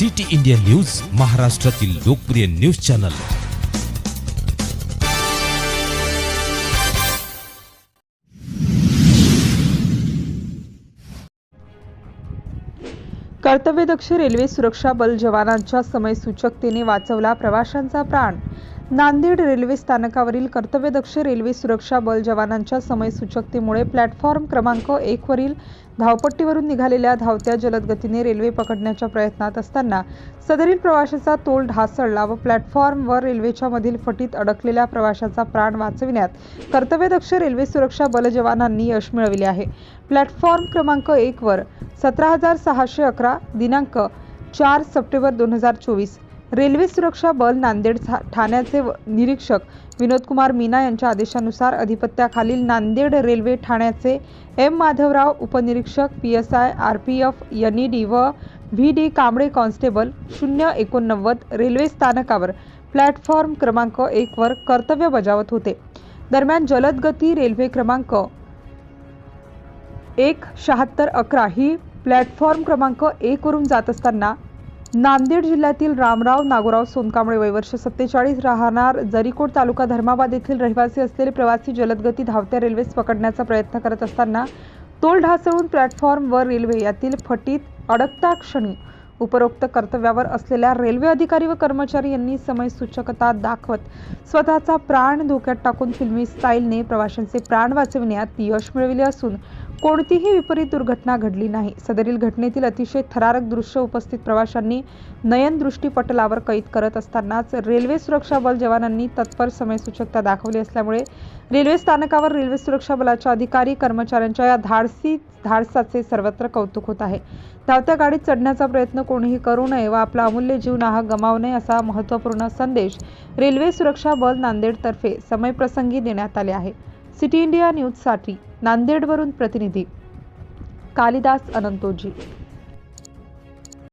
City India news महाराष्ट्रातील लोकप्रिय news channel. कर्तव्यदक्ष railway सुरक्षा बल जवानांच्या समयसूचकतेने वाचवला प्रवाशांचा प्राण. नांदेड रेल्वे स्थानकावरील कर्तव्यदक्ष रेल्वे सुरक्षा बल जवानांच्या समयसूचकतेमुळे प्लॅटफॉर्म क्रमांक एकवरील धावपट्टीवरून निघालेल्या धावत्या जलदगतीने रेल्वे पकडण्याच्या प्रयत्नात असताना सदरील प्रवाशाचा तोल ढासळला व प्लॅटफॉर्मवर रेल्वेच्या मधील फटीत अडकलेल्या प्रवाशाचा प्राण वाचविण्यात कर्तव्यदक्ष रेल्वे सुरक्षा बल जवानांनी यश मिळविले आहे. प्लॅटफॉर्म क्रमांक एकवर सतरा हजार सहाशे अकरा दिनांक चार सप्टेंबर दोन हजार चोवीस रेल्वे सुरक्षा बल नांदेड ठाण्याचे व- निरीक्षक विनोदकुमार मीना यांच्या आदेशानुसार अधिपत्याखालील नांदेड रेल्वे ठाण्याचे एम. माधवराव उपनिरीक्षक P S I R P F N E D व व्ही डी कांबळे कॉन्स्टेबल शून्य एकोणनव्वद रेल्वे स्थानकावर प्लॅटफॉर्म क्रमांक एकवर कर्तव्य बजावत होते. दरम्यान जलद गती रेल्वे क्रमांक एक शहात्तर अकरा ही प्लॅटफॉर्म क्रमांक एकवरून जात असताना नांदेड जिल्ह्यातील रामराव नागोराव सोनकांबळे वयवर्ष सत्तेचाळीस राहणार जरीकोट तालुका धर्माबाद येथील रहिवासी असलेले प्रवासी जलदगती धावत्या रेल्वेस पकडण्याचा प्रयत्न करत असताना तोल ढासळून प्लॅटफॉर्मवर रेल्वे यातील फटीत अडकता क्षणी उपरोक्त कर्तव्यावर असलेल्या रेल्वे अधिकारी व कर्मचारी यांनी समयसूचकता दाखवत स्वतःचा प्राण धोक्यात टाकून फिल्मी स्टाईलने प्रवाशांचे प्राण वाचविण्यात यश मिळविले असून कोणतीही विपरीत दुर्घटना घडली नाही. सदरील घटनेतील अतिशय थरारक दृश्य उपस्थित प्रवाशांनी नयनदृष्टी पटलावर कैद करत असतानाच रेल्वे सुरक्षा बल जवानांनी तत्पर समयसूचकता दाखवली असल्यामुळे रेल्वे स्थानकावर रेल्वे सुरक्षा बलाच्या अधिकारी कर्मचाऱ्यांच्या या धाडसी धाडसाचे सर्वत्र कौतुक होत आहे. धावत्या गाडीत चढण्याचा प्रयत्न कोणीही करू नये व आपला अमूल्य जीव नाहक गमावू नये असा महत्त्वपूर्ण संदेश रेल्वे सुरक्षा बल नांदेडतर्फे समयप्रसंगी देण्यात आले आहे. सिटी इंडिया न्यूजसाठी नांदेडवरून प्रतिनिधी कालिदास अनंतोजी.